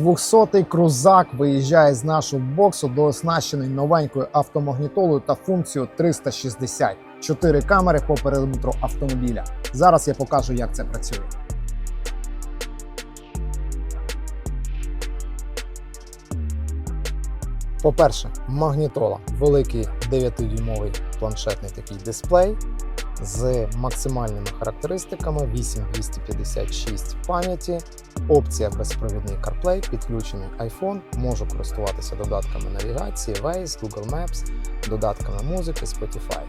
200-й крузак виїжджає з нашого боксу до оснащений новенькою автомагнітолою та функцією 360. Чотири камери по периметру автомобіля. Зараз я покажу, як це працює. По-перше, магнітола великий 9-дюймовий планшетний такий дисплей з максимальними характеристиками 8256 пам'яті, опція безпровідний CarPlay, підключений iPhone, можу користуватися додатками навігації, Waze, Google Maps, додатками музики, Spotify.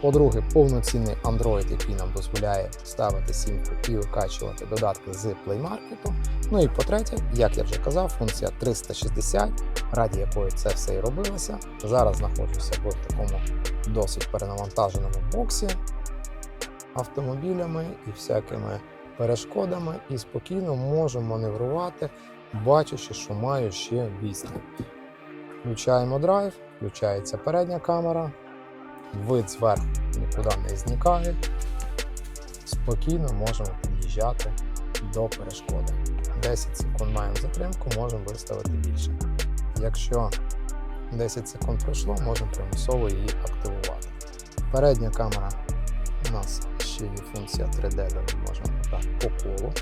По-друге, повноцінний Android, який нам дозволяє ставити сімку і викачувати додатки з Play Market. Ну і по-третє, як я вже казав, функція 360, раді якої це все і робилося. Зараз знаходжуся в такому досить перенавантаженому боксі автомобілями і всякими перешкодами, і спокійно можу маневрувати, бачачи, що маю ще вісні. Включаємо драйв, включається передня камера, вид зверху нікуди не зникає. Спокійно можемо під'їжджати до перешкоди. 10 секунд маємо затримку, можемо виставити більше. Якщо 10 секунд пройшло, можемо примусово її активувати. Передня камера у нас ще є функція 3D, де ми можемо так по колу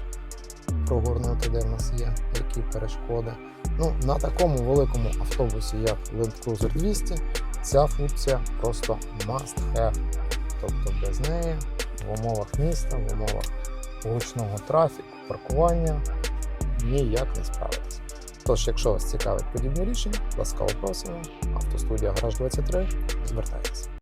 прогорнути, де в нас є які перешкоди. Ну, на такому великому автобусі, як Land Cruiser 200, ця функція просто must have. Тобто без неї в умовах міста, в умовах гучного трафіку, паркування ніяк не справитися. Тож, якщо вас цікавить подібні рішення, ласкаво просимо. Автостудія Гараж 23, звертайтеся.